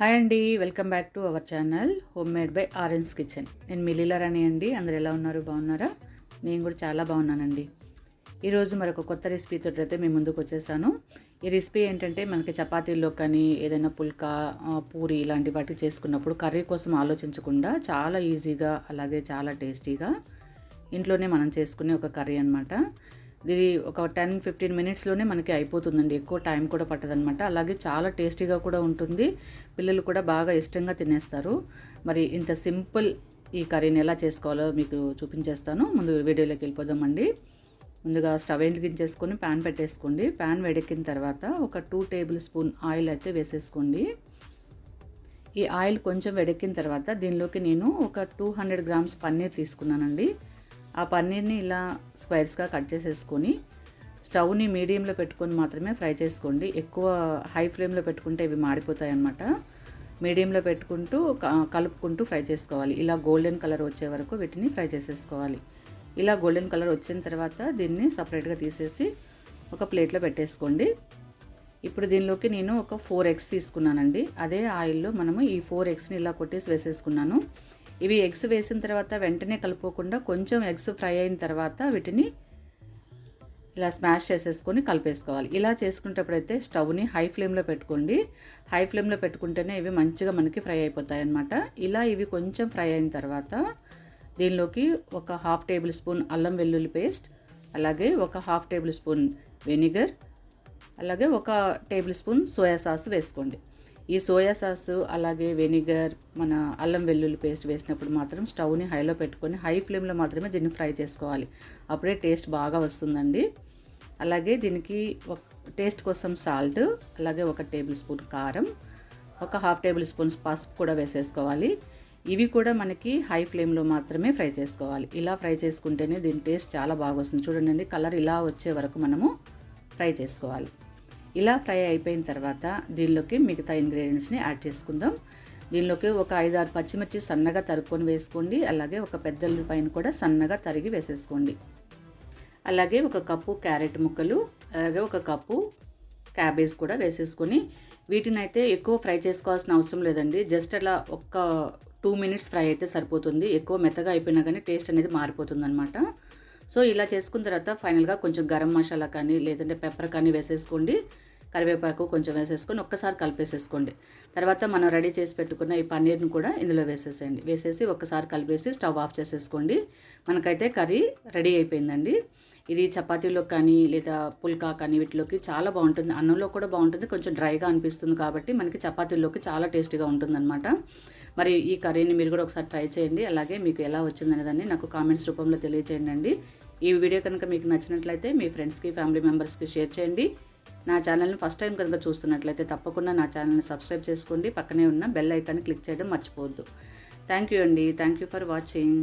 Hi అండి welcome back to our channel home made by orange kitchen. నేను మిలీలరాని అండి అందరు ఎలా ఉన్నారు బాగున్నారా? నేను కూడా చాలా బాగున్నానండి. ఈరోజు మరొక కొత్త రెసిపీతో అయితే మేము ముందుకు వచ్చేసాను. ఈ రెసిపీ ఏంటంటే మనకి చపాతీల్లో కానీ ఏదైనా పుల్కా పూరి ఇలాంటి వాటికి చేసుకున్నప్పుడు కర్రీ కోసం ఆలోచించకుండా చాలా ఈజీగా అలాగే చాలా టేస్టీగా ఇంట్లోనే మనం చేసుకునే ఒక కర్రీ అనమాట ఇది ఒక టెన్ ఫిఫ్టీన్ మినిట్స్లోనే మనకి అయిపోతుందండి. ఎక్కువ టైం కూడా పట్టదనమాట అలాగే చాలా టేస్టీగా కూడా ఉంటుంది. పిల్లలు కూడా బాగా ఇష్టంగా తినేస్తారు. మరి ఇంత సింపుల్ ఈ కర్రీని ఎలా చేసుకోవాలో మీకు చూపించేస్తాను. ముందు వీడియోలోకి వెళ్ళిపోదామండి. ముందుగా స్టవ్ వెలిగించేసుకొని ప్యాన్ పెట్టేసుకోండి. ప్యాన్ వేడెక్కిన తర్వాత ఒక టూ టేబుల్ స్పూన్ ఆయిల్ అయితే వేసేసుకోండి. ఈ ఆయిల్ కొంచెం వెడెక్కిన తర్వాత దీనిలోకి నేను ఒక టూ హండ్రెడ్ గ్రామ్స్ పన్నీర్ తీసుకున్నానండి. ఆ పన్నీర్ని ఇలా స్క్వైర్స్గా కట్ చేసేసుకొని స్టవ్ని మీడియంలో పెట్టుకొని మాత్రమే ఫ్రై చేసుకోండి. ఎక్కువ హై ఫ్లేమ్లో పెట్టుకుంటే ఇవి మాడిపోతాయి అన్నమాట. మీడియంలో పెట్టుకుంటూ కలుపుకుంటూ ఫ్రై చేసుకోవాలి. ఇలా గోల్డెన్ కలర్ వచ్చే వరకు వీటిని ఫ్రై చేసేసుకోవాలి. ఇలా గోల్డెన్ కలర్ వచ్చిన తర్వాత దీన్ని సపరేట్గా తీసేసి ఒక ప్లేట్లో పెట్టేసుకోండి. ఇప్పుడు దీనిలోకి నేను ఒక ఫోర్ ఎగ్స్ తీసుకున్నానండి. అదే ఆయిల్లో మనము ఈ ఫోర్ ఎగ్స్ని ఇలా కొట్టేసి వేసేసుకున్నాను. ఇవి ఎగ్స్ వేసిన తర్వాత వెంటనే కలుపుకోకుండా కొంచెం ఎగ్స్ ఫ్రై అయిన తర్వాత వీటిని ఇలా స్మాష్ చేసేసుకొని కలిపేసుకోవాలి. ఇలా చేసుకునేటప్పుడైతే స్టవ్ని హై ఫ్లేమ్లో పెట్టుకోండి. హై ఫ్లేమ్లో పెట్టుకుంటేనే ఇవి మంచిగా మనకి ఫ్రై అయిపోతాయి అన్నమాట ఇలా ఇవి కొంచెం ఫ్రై అయిన తర్వాత దీనిలోకి ఒక హాఫ్ టేబుల్ స్పూన్ అల్లం వెల్లుల్లి పేస్ట్ అలాగే ఒక హాఫ్ టేబుల్ స్పూన్ వెనిగర్ అలాగే ఒక టేబుల్ స్పూన్ సోయా సాస్ వేసుకోండి. ఈ సోయా సాస్ అలాగే వెనిగర్ మన అల్లం వెల్లుల్లి పేస్ట్ వేసినప్పుడు మాత్రం స్టవ్ని హైలో పెట్టుకొని హై ఫ్లేమ్లో మాత్రమే దీన్ని ఫ్రై చేసుకోవాలి. అప్పుడే టేస్ట్ బాగా వస్తుందండి. అలాగే దీనికి ఒక టేస్ట్ కోసం సాల్ట్ అలాగే ఒక టేబుల్ స్పూన్ కారం ఒక హాఫ్ టేబుల్ స్పూన్స్ పసుపు కూడా వేసేసుకోవాలి. ఇవి కూడా మనకి హై ఫ్లేమ్లో మాత్రమే ఫ్రై చేసుకోవాలి. ఇలా ఫ్రై చేసుకుంటేనే దీని టేస్ట్ చాలా బాగా వస్తుంది. చూడండి కలర్ ఇలా వచ్చే వరకు మనము ఫ్రై చేసుకోవాలి. ఇలా ఫ్రై అయిపోయిన తర్వాత దీనిలోకి మిగతా ఇంగ్రీడియంట్స్ని యాడ్ చేసుకుందాం. దీనిలోకి ఒక ఐదు ఆరు పచ్చిమిర్చి సన్నగా తరుక్కొని వేసుకోండి. అలాగే ఒక పెద్ద ఉల్లిపాయను కూడా సన్నగా తరిగి వేసేసుకోండి. అలాగే ఒక కప్పు క్యారెట్ ముక్కలు అలాగే ఒక కప్పు క్యాబేజ్ కూడా వేసేసుకొని వీటిని అయితే ఎక్కువ ఫ్రై చేసుకోవాల్సిన అవసరం లేదండి. జస్ట్ అలా ఒక్క టూ మినిట్స్ ఫ్రై అయితే సరిపోతుంది. ఎక్కువ మెత్తగా అయిపోయినా కానీ టేస్ట్ అనేది మారిపోతుంది అనమాట సో ఇలా చేసుకున్న తర్వాత ఫైనల్గా కొంచెం గరం మసాలా కానీ లేదంటే పెప్పర్ కానీ వేసేసుకోండి. కరివేపాకు కొంచెం వేసేసుకొని ఒక్కసారి కలిపేసేసుకోండి. తర్వాత మనం రెడీ చేసి పెట్టుకున్న ఈ పన్నీర్ని కూడా ఇందులో వేసేసేయండి. వేసేసి ఒక్కసారి కలిపేసి స్టవ్ ఆఫ్ చేసేసుకోండి. మనకైతే కర్రీ రెడీ అయిపోయిందండి. ఇది చపాతీలో కానీ లేదా పుల్కా కానీ వీటిలోకి చాలా బాగుంటుంది. అన్నంలో కూడా బాగుంటుంది. కొంచెం డ్రైగా అనిపిస్తుంది కాబట్టి మనకి చపాతీల్లోకి చాలా టేస్టీగా ఉంటుందన్నమాట. మరి ఈ కర్రీని మీరు కూడా ఒకసారి ట్రై చేయండి. అలాగే మీకు ఎలా వచ్చిందనే దాన్ని నాకు కామెంట్స్ రూపంలో తెలియచేయండి ఈ వీడియో కనుక మీకు నచ్చినట్లయితే మీ ఫ్రెండ్స్కి ఫ్యామిలీ మెంబర్స్కి షేర్ చేయండి. నా ఛానల్ని ఫస్ట్ టైం కనుక చూస్తున్నట్లయితే తప్పకుండా నా ఛానల్ని సబ్స్క్రైబ్ చేసుకోండి. పక్కనే ఉన్న బెల్ ఐకాన్ని క్లిక్ చేయడం మర్చిపోవద్దు. థ్యాంక్ యూ అండి. Thank you for watching